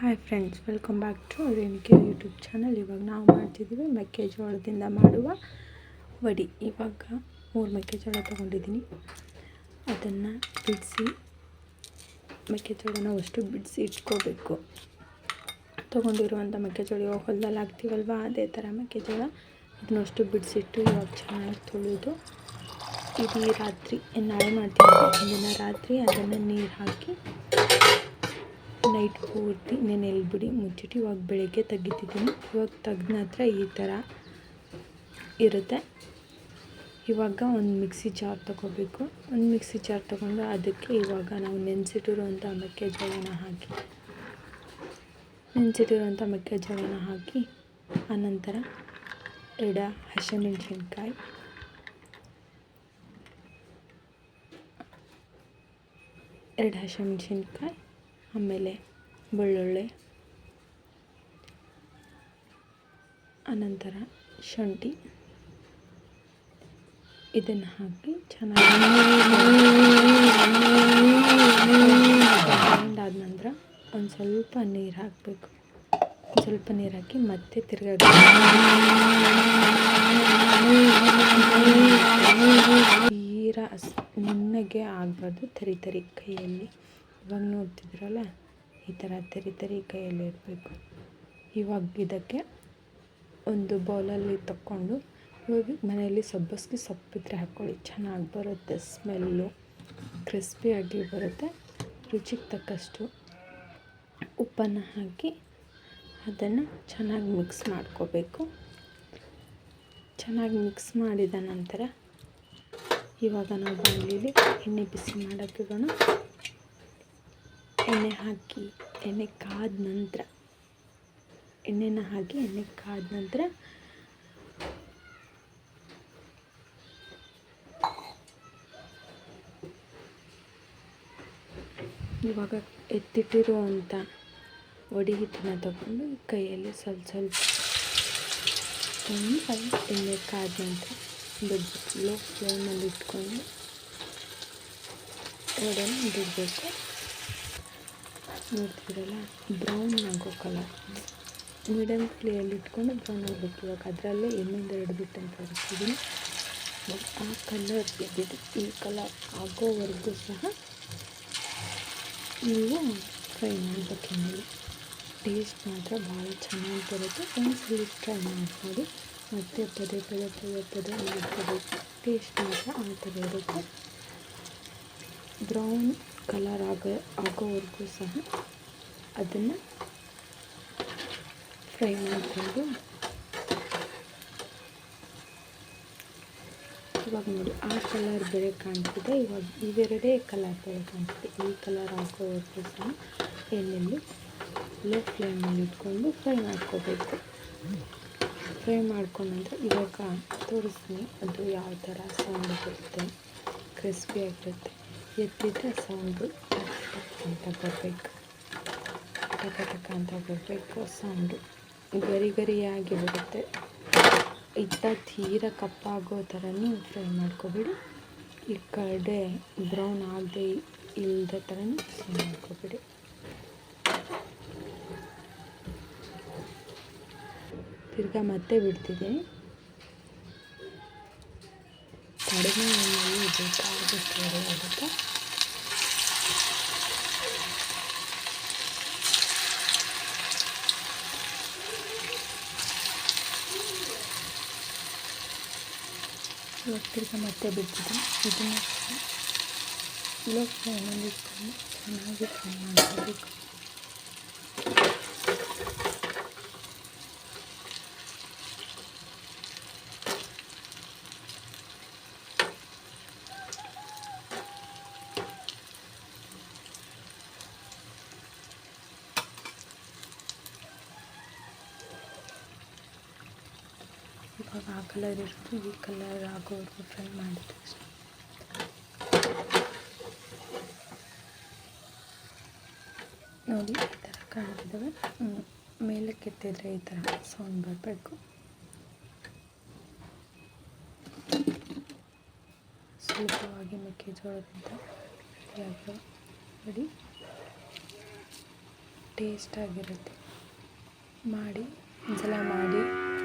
Hi friends welcome back to ರೇಣಿಕೆ YouTube channel ಇವಾಗ ನಾವು ಮಾಡ್ತಿದ್ದೀವಿ ಮೆಕ್ಕೆಜೋಳದಿಂದ ಮಾಡುವ ವಡಿ. ಇವಾಗ ಮೂರು ಮೆಕ್ಕೆಜೋಳ ತೊಗೊಂಡಿದ್ದೀನಿ. ಅದನ್ನು ಬಿಡಿಸಿ, ಮೆಕ್ಕೆಜೋಳನ ಅಷ್ಟು ಬಿಡಿಸಿ ಇಟ್ಕೋಬೇಕು. ತೊಗೊಂಡಿರುವಂಥ ಮೆಕ್ಕೆಜೋಳ ಇವಾಗ ಹೊಲದಲ್ಲಿ ಹಾಕ್ತೀವಲ್ವ? ಅದೇ ಥರ ಮೆಕ್ಕೆಜೋಳ ಅದನ್ನಷ್ಟು ಬಿಡಿಸಿಟ್ಟು ಇವಾಗ ಚೆನ್ನಾಗಿ ತೊಳೆದು ಇಡೀ ರಾತ್ರಿ, ನಾಳೆ ಮಾಡ್ತೀವಿ ದಿನ ರಾತ್ರಿ ಅದನ್ನು ನೀರು ಹಾಕಿ ನೈಟ್ ಪೂರ್ತಿ ನೆನೆಲ್ಬಿಡಿ ಮುಚ್ಚಿಟ್ಟು ಇವಾಗ ಬೆಳಗ್ಗೆ ತೆಗಿತಿದ್ದೀನಿ. ಇವಾಗ ತೆಗ್ದ ನಂತರ ಈ ಥರ ಇರುತ್ತೆ. ಇವಾಗ ಒಂದು ಮಿಕ್ಸಿ ಜಾರ್ ತೊಗೋಬೇಕು. ಒಂದು ಮಿಕ್ಸಿ ಜಾರ್ ತೊಗೊಂಡು ಅದಕ್ಕೆ ಇವಾಗ ನಾವು ನೆನೆಸಿಟ್ಟಿರುವಂಥ ಮೆಕ್ಕೆಜೋಳನ ಹಾಕಿ, ನೆನೆಸಿಟ್ಟಿರುವಂಥ ಮೆಕ್ಕೆಜೋಳನ ಹಾಕಿ, ಆನಂತರ ಎಡ ಹಸಿಮೆಣಸಿನ್ಕಾಯಿ. ಎರಡು ಹಸಿಮೆಣ್ಸಿನ್ಕಾಯಿ. ಆಮೇಲೆ ಬೆಳ್ಳುಳ್ಳಿ, ಅನಂತರ ಶುಂಠಿ, ಇದನ್ನು ಹಾಕಿ ಚೆನ್ನಾಗಿ ಆದ ನಂತರ ಒಂದು ಸ್ವಲ್ಪ ನೀರು ಹಾಕಬೇಕು. ಸ್ವಲ್ಪ ನೀರು ಹಾಕಿ ಮತ್ತೆ ತಿರ್ಗಾ ತೀರಾ ನುಣ್ಣಗೆ ಆಗಬಾರ್ದು ತರಿ ತರಿ ಕೈಯಲ್ಲಿ. ಇವಾಗ ನೋಡ್ತಿದ್ರಲ್ಲ? ಈ ಥರ ತರಿ ತರಿ ಕೈಯಲ್ಲಿ ಇರಬೇಕು. ಇವಾಗ ಇದಕ್ಕೆ ಒಂದು ಬೌಲಲ್ಲಿ ತಕ್ಕೊಂಡು ಇವಾಗ ಮನೆಯಲ್ಲಿ ಸಬ್ಬಸ್ಗೆ ಸೊಪ್ಪಿದ್ರೆ ಹಾಕ್ಕೊಳ್ಳಿ ಚೆನ್ನಾಗಿ ಬರುತ್ತೆ ಸ್ಮೆಲ್ಲು. ಕ್ರಿಸ್ಪಿಯಾಗಿ ಬರುತ್ತೆ. ರುಚಿಗೆ ತಕ್ಕಷ್ಟು ಉಪ್ಪನ್ನು ಹಾಕಿ ಅದನ್ನು ಚೆನ್ನಾಗಿ ಮಿಕ್ಸ್ ಮಾಡ್ಕೋಬೇಕು. ಚೆನ್ನಾಗಿ ಮಿಕ್ಸ್ ಮಾಡಿದ ನಂತರ ಇವಾಗ ನಾವು ಬಾಣಲಿಲಿ ಎಣ್ಣೆ ಬಿಸಿ ಮಾಡೋಕ್ಕಿಡೋಣ ಎಣ್ಣೆ ಹಾಕಿ, ಎಣ್ಣೆ ಕಾದ ನಂತರ, ಎಣ್ಣೆನ ಹಾಕಿ, ಎಣ್ಣೆ ಕಾದ ನಂತರ ಇವಾಗ ಎತ್ತಿಟ್ಟಿರುವಂಥ ಒಡಿ ಹಿಟ್ಟನ್ನ ತಗೊಂಡು ಕೈಯಲ್ಲಿ ಸ್ವಲ್ಪ ಸ್ವಲ್ಪ ತುಂಬ ಎಣ್ಣೆ ಕಾದ ನಂತರ ಬಿಡಬೇಕು ಲೋ ಫ್ಲೇಮಲ್ಲಿ ಇಟ್ಕೊಂಡು ವಡೆನ ಬಿಡಬೇಕು. ನೋಡ್ತಿರಲ್ಲ? ಬ್ರೌನ್ ಆಗೋ ಕಲರ್ ಮೀಡಿಯಮ್ ಫ್ಲೇಯಲ್ಲಿ ಇಟ್ಕೊಂಡು ಬ್ರೌನ್ ಆಗಬೇಕು ಇವಾಗ ಅದರಲ್ಲೇ ಎಣ್ಣೆಯಿಂದ ಹಿಡಿದ್ಬಿಟ್ಟು ಅಂತ ಇರ್ತಿದ್ದೀನಿ ಆ ಕಲರ್ ಇದ್ದಿದ್ದು ಈ ಕಲರ್ ಆಗೋವರೆಗೂ ಸಹ ನೀವು ಫ್ರೈ ಮಾಡಬೇಕು ಟೇಸ್ಟ್ ಮಾತ್ರ ಭಾಳ ಚೆನ್ನಾಗಿ ಬರುತ್ತೆ. ಒಂದ್ಸಲ ಟ್ರೈ ಮಾಡ್ಬೋದು. ಮತ್ತೆ ಪದೇ ಪದೇ ಪದೇ ಪದೇ ಮಾಡ್ಕೋಬೇಕು ಟೇಸ್ಟ್ ಮಾತ್ರ ಆ ಥರ ಇರುತ್ತೆ. ಬ್ರೌನ್ ಕಲರ್ ಆಗೋ ಆಗೋವರೆಗೂ ಸಹ ಅದನ್ನು ಫ್ರೈ ಮಾಡಿಕೊಂಡು ಇವಾಗ ನೋಡಿ ಆ ಕಲರ್ ಬೇರೆ ಕಾಣ್ತಿದೆ ಇವಾಗ ಇವೆರಡೇ ಕಲರ್ ಬೇರೆ ಕಾಣ್ತಿದೆ ಈ ಕಲರ್ ಹಾಕೋವರೆಗೂ ಸಹ ಎಣ್ಣೆಯಲ್ಲಿ ಲೋ ಫ್ಲೇಮಲ್ಲಿ ಇಟ್ಕೊಂಡು ಫ್ರೈ ಮಾಡ್ಕೋಬೇಕು ಫ್ರೈ ಮಾಡ್ಕೊಂಡ್ರೆ ಇವಾಗ ತೋರಿಸ್ತೀನಿ ಅದು ಯಾವ ಥರ ಸೌಂಡ್ ಬರುತ್ತೆ ಕ್ರಿಸ್ಪಿಯಾಗಿರುತ್ತೆ ಎತ್ತಿದ್ರೆ ಸೌಂಡು ಅಂತ ಬರಬೇಕು ಟಕ ಟಕ ಅಂತ ಬರಬೇಕು ಸೌಂಡು ಗರಿ ಗರಿಯಾಗಿ ಬರುತ್ತೆ ಇದ್ದ ತೀರ ಕಪ್ಪಾಗೋ ಥರನೂ ಫ್ರೈ ಮಾಡ್ಕೊಬೇಡಿ ಈ ಕಡೆ ಬ್ರೌನ್ ಆಗದೆ ಇಲ್ಲದ ಥರನೂ ಫ್ರೈ ಮಾಡ್ಕೊಬೇಡಿ ತಿರ್ಗಾ ಮತ್ತೆ ಬಿಡ್ತಿದ್ದೀನಿ ಕಡಿಮೆ ಎಣ್ಣೆಯಲ್ಲಿ ಬೇಕಾದಷ್ಟು ರೆಡಿ ಆಗುತ್ತೆ ತಿರ್ಗಾ ಮತ್ತೆ ಬಿಟ್ಟಿದೆ ಇದನ್ನು ಲೋ ಫ್ಲೇಮಲ್ಲಿ ಇಟ್ಕೊಂಡು ಚೆನ್ನಾಗಿ ಫ್ರೈ ಮಾಡ್ಕೋಬೇಕು. ಇವಾಗ ಆ ಕಲರ್ ಇರುತ್ತೆ ಈ ಕಲರ್ ಆಗೋವರೆಗೂ ಫ್ರೈ ಮಾಡಿದ್ದು ನೋಡಿ, ಈ ಥರ ಕಾಣ್ತಿದ್ದಾವೆ ಮೇಲೆ ಕೆತ್ತಿದ್ರೆ ಈ ಥರ ಸೌಂಡ್ ಬರಬೇಕು. ಸುಲಭವಾಗಿ ಮೆಕ್ಕೆಜೋಳದಿಂದ ರೆಡಿ ಟೇಸ್ಟ್ ಆಗಿರುತ್ತೆ. ಮಾಡಿ, ಒಂದ್ಸಲ ಮಾಡಿ.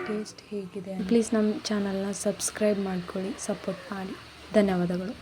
ಟೇಸ್ಟ್ ಹೇಗಿದೆ ಪ್ಲೀಸ್ ನಮ್ಮ ಚಾನಲ್ನ ಸಬ್ಸ್ಕ್ರೈಬ್ ಮಾಡ್ಕೊಳ್ಳಿ ಸಪೋರ್ಟ್ ಮಾಡಿ. ಧನ್ಯವಾದಗಳು.